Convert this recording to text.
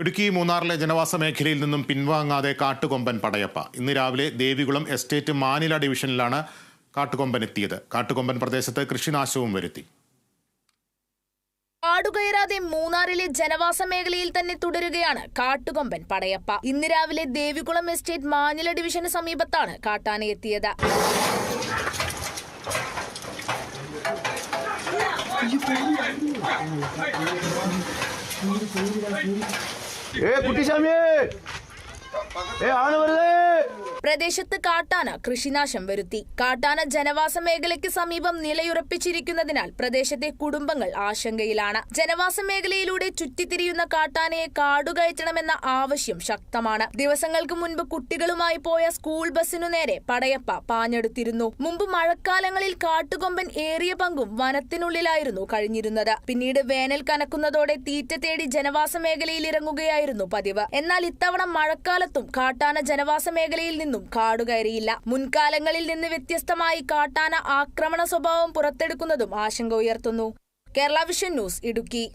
ഇടുക്കി മൂന്നാറിലെ ജനവാസ മേഖലയിൽ നിന്നും പിൻവാങ്ങാതെ കാട്ടുകൊമ്പൻ പടയപ്പ. ഇന്ന് രാവിലെ ദേവികുളം എസ്റ്റേറ്റ് മാനില ഡിവിഷനിലാണ് കാട്ടുകൊമ്പൻ എത്തിയത്. കാട്ടുകൊമ്പൻ പ്രദേശത്ത് കൃഷിനാശവും വരുത്തി. കാടുകയറാതെ മൂന്നാറിലെ ജനവാസ മേഖലയിൽ തന്നെ തുടരുകയാണ് കാട്ടുകൊമ്പൻ പടയപ്പ. ഇന്ന് രാവിലെ ദേവികുളം എസ്റ്റേറ്റ് മാനില ഡിവിഷന് സമീപത്താണ് കാട്ടാന എത്തിയത്. ए कुटी स्वामी ए आने वाले പ്രദേശത്ത് കാട്ടാന കൃഷിനാശം വരുത്തി. കാട്ടാന ജനവാസ മേഖലയ്ക്ക് സമീപം നിലയുറപ്പിച്ചിരിക്കുന്നതിനാൽ പ്രദേശത്തെ കുടുംബങ്ങൾ ആശങ്കയിലാണ്. ജനവാസ മേഖലയിലൂടെ ചുറ്റിത്തിരിയുന്ന കാട്ടാനയെ കാടുകയറ്റണമെന്ന ആവശ്യം ശക്തമാണ്. ദിവസങ്ങൾക്ക് മുൻപ് കുട്ടികളുമായി പോയ സ്കൂൾ ബസ്സിനു നേരെ പടയപ്പ പാഞ്ഞെടുത്തിരുന്നു. മുമ്പ് മഴക്കാലങ്ങളിൽ കാട്ടുകൊമ്പൻ ഏറിയ പങ്കും വനത്തിനുള്ളിലായിരുന്നു കഴിഞ്ഞിരുന്നത്. പിന്നീട് വേനൽ കനക്കുന്നതോടെ തീറ്റ തേടി ജനവാസ മേഖലയിൽ ഇറങ്ങുകയായിരുന്നു പതിവ്. എന്നാൽ ഇത്തവണ മഴക്കാലത്തും കാട്ടാന ജനവാസ മേഖലയിൽ നിന്നും കാടുകയറിയില്ല. മുൻകാലങ്ങളിൽ നിന്ന് വ്യത്യസ്തമായി കാട്ടാന ആക്രമണ സ്വഭാവം പുറത്തെടുക്കുന്നതും ആശങ്ക ഉയർത്തുന്നു. Kerala vision news Idukki.